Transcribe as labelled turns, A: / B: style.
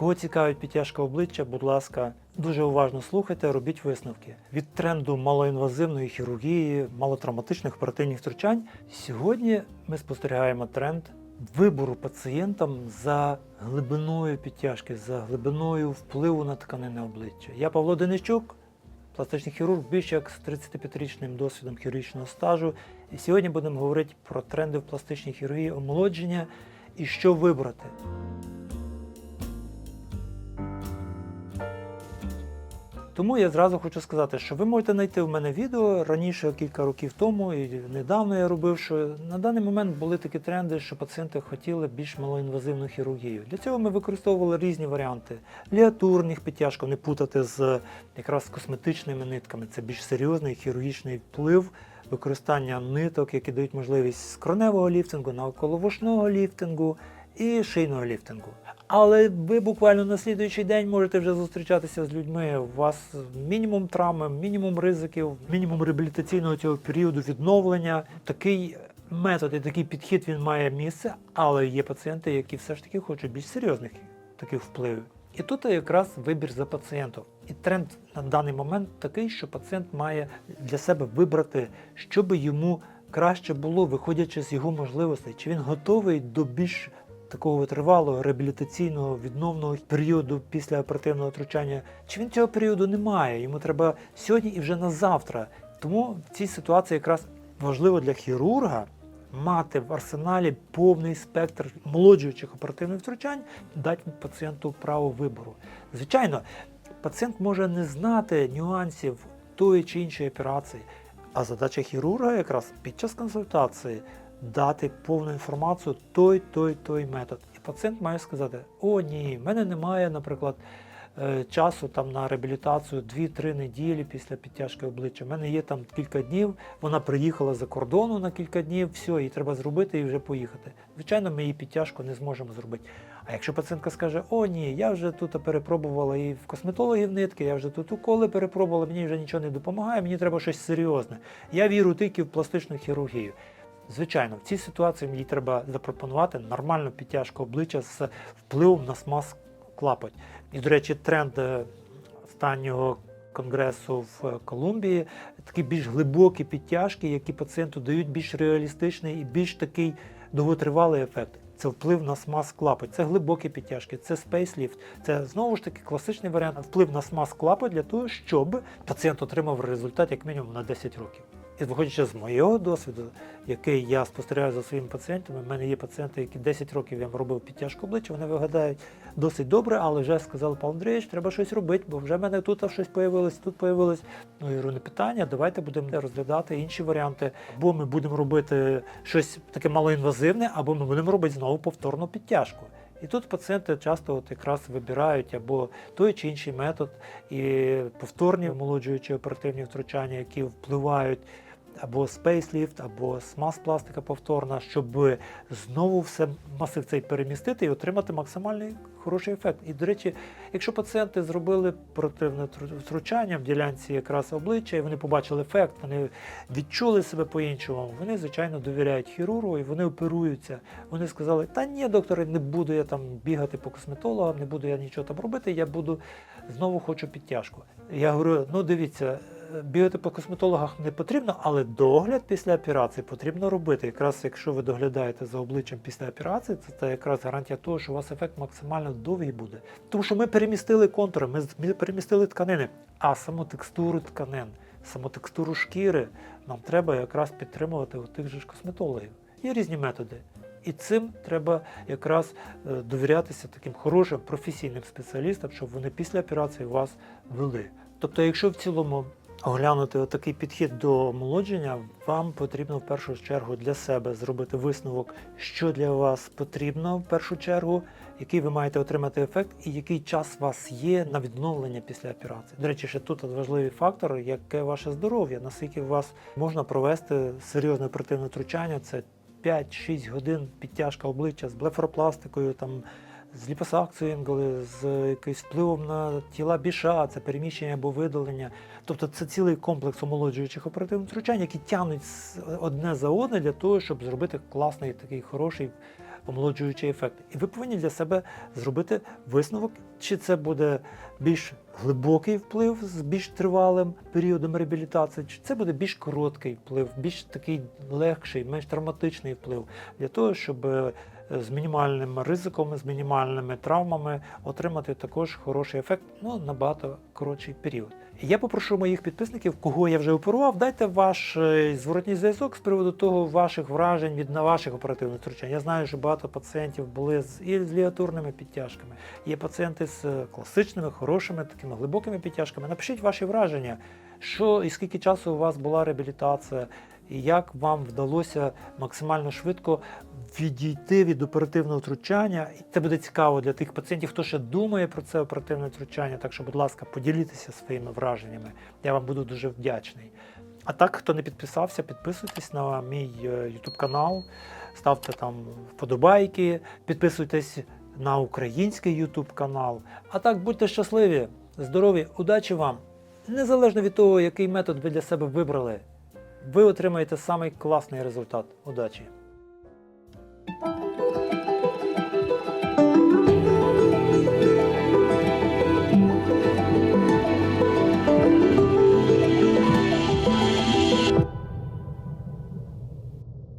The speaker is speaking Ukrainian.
A: Кого цікавить підтяжка обличчя, будь ласка, дуже уважно слухайте, робіть висновки. Від тренду малоінвазивної хірургії, малотравматичних оперативних втручань. Сьогодні ми спостерігаємо тренд вибору пацієнтам за глибиною підтяжки, за глибиною впливу на тканини обличчя. Я Павло Денищук, пластичний хірург, більше як з 35-річним досвідом хірургічного стажу. І сьогодні будемо говорити про тренди в пластичній хірургії, омолодження і що вибрати. Тому я зразу хочу сказати, що ви можете знайти в мене відео раніше, кілька років тому, і недавно я робив, що на даний момент були такі тренди, що пацієнти хотіли більш малоінвазивну хірургію. Для цього ми використовували різні варіанти ліатурних підтяжок, не путати з якраз косметичними нитками. Це більш серйозний хірургічний вплив. Використання ниток, які дають можливість скроневого ліфтингу, навколовушного ліфтингу і шийного ліфтингу. Але ви буквально на слідуючий день можете вже зустрічатися з людьми. У вас мінімум травми, мінімум ризиків, мінімум реабілітаційного цього періоду відновлення. Такий метод і такий підхід він має місце, але є пацієнти, які все ж таки хочуть більш серйозних таких впливів. І тут якраз вибір за пацієнтом. І тренд на даний момент такий, що пацієнт має для себе вибрати, що би йому краще було, виходячи з його можливостей, чи він готовий до більш такого тривалого реабілітаційного відновного періоду після оперативного втручання, чи він цього періоду не має, йому треба сьогодні і вже на завтра. Тому в цій ситуації якраз важливо для хірурга мати в арсеналі повний спектр молоджуючих оперативних втручань, дати пацієнту право вибору. Звичайно, пацієнт може не знати нюансів тої чи іншої операції, а задача хірурга якраз під час консультації дати повну інформацію той, той, той метод. І пацієнт має сказати: о, ні, в мене немає, наприклад, е, часу там на реабілітацію 2-3 неділі після підтяжки обличчя. У мене є там кілька днів. Вона приїхала за кордону на кілька днів, все, їй треба зробити і вже поїхати. Звичайно, ми її підтяжку не зможемо зробити. А якщо пацієнтка скаже, о, ні, я вже тут перепробувала і в косметологів нитки, я вже тут уколи перепробувала, мені вже нічого не допомагає, мені треба щось серйозне. Я вірю тільки в пластичну хірургію. Звичайно, в цій ситуації їй треба запропонувати нормальну підтяжку обличчя з впливом на смаз клапоть. І, до речі, тренд е, останнього конгресу в е, Колумбії такі більш глибокі підтяжки, які пацієнту дають більш реалістичний і більш такий довготривалий ефект. Це вплив на смаз клапоть, це глибокі підтяжки, це спейсліфт. Це знову ж таки класичний варіант вплив на смаз клапоть для того, щоб пацієнт отримав результат як мінімум на 10 років. І виходячи з моєго досвіду, який я спостерігаю за своїми пацієнтами, в мене є пацієнти, які 10 років я робив підтяжку обличчя, вони виглядають досить добре, але вже сказали, Павло Андрійович, треба щось робити, бо вже в мене тут щось появилось, тут появилось. Ну, я говорю, не питання, давайте будемо розглядати інші варіанти. Або ми будемо робити щось таке малоінвазивне, або ми будемо робити знову повторну підтяжку. І тут пацієнти часто от якраз вибирають або той чи інший метод, і повторні омолоджуючі оперативні втручання, які впливають або спейсліфт, або смаз-пластика повторна, щоб знову все масив цей перемістити і отримати максимальний хороший ефект. І, до речі, якщо пацієнти зробили противне втручання в ділянці якраз обличчя, і вони побачили ефект, вони відчули себе по-іншому, вони, звичайно, довіряють хірургу і вони оперуються. Вони сказали, та ні, докторе, не буду я там бігати по косметологам, не буду я нічого там робити, я буду знову хочу підтяжку. Я говорю, ну дивіться, бігати по косметологах не потрібно, але догляд після операції потрібно робити. Якраз якщо ви доглядаєте за обличчям після операції, це, це якраз гарантія того, що у вас ефект максимально довгий буде. Тому що ми перемістили контури, ми, перемістили тканини, а саму текстуру тканин, саму текстуру шкіри нам треба якраз підтримувати у тих же ж косметологів. Є різні методи. І цим треба якраз е, довірятися таким хорошим професійним спеціалістам, щоб вони після операції вас вели. Тобто, якщо в цілому оглянути отакий підхід до омолодження, вам потрібно в першу чергу для себе зробити висновок, що для вас потрібно в першу чергу, який ви маєте отримати ефект, і який час у вас є на відновлення після операції. До речі, ще тут важливий фактор, яке ваше здоров'я, наскільки у вас можна провести серйозне оперативне втручання. Це 5-6 годин підтяжка обличчя з блефаропластикою, там, з ліпосакцією інколи, з якимось впливом на тіла біша, це переміщення або видалення. Тобто це цілий комплекс омолоджуючих оперативних втручань, які тягнуть одне за одне для того, щоб зробити класний такий хороший омолоджуючий ефект. І ви повинні для себе зробити висновок, чи це буде більш глибокий вплив з більш тривалим періодом реабілітації, чи це буде більш короткий вплив, більш такий легший, менш травматичний вплив для того, щоб е, з мінімальним ризиком, з мінімальними травмами отримати також хороший ефект ну, набагато коротший період. Я попрошу моїх підписників, кого я вже оперував, дайте ваш е, зворотній зв'язок з приводу того ваших вражень від на ваших оперативних втручань. Я знаю, що багато пацієнтів були з і підтяжками. Є пацієнти з е, класичними, хорошими, такими глибокими підтяжками. Напишіть ваші враження, що і скільки часу у вас була реабілітація, і як вам вдалося максимально швидко відійти від оперативного втручання. І це буде цікаво для тих пацієнтів, хто ще думає про це оперативне втручання. Так що, будь ласка, поділіться своїми враженнями. Я вам буду дуже вдячний. А так, хто не підписався, підписуйтесь на мій е, YouTube канал, ставте там вподобайки, підписуйтесь на український YouTube канал. А так, будьте щасливі, здорові, удачі вам! Незалежно від того, який метод ви для себе вибрали, ви отримаєте самий класний результат. Удачі!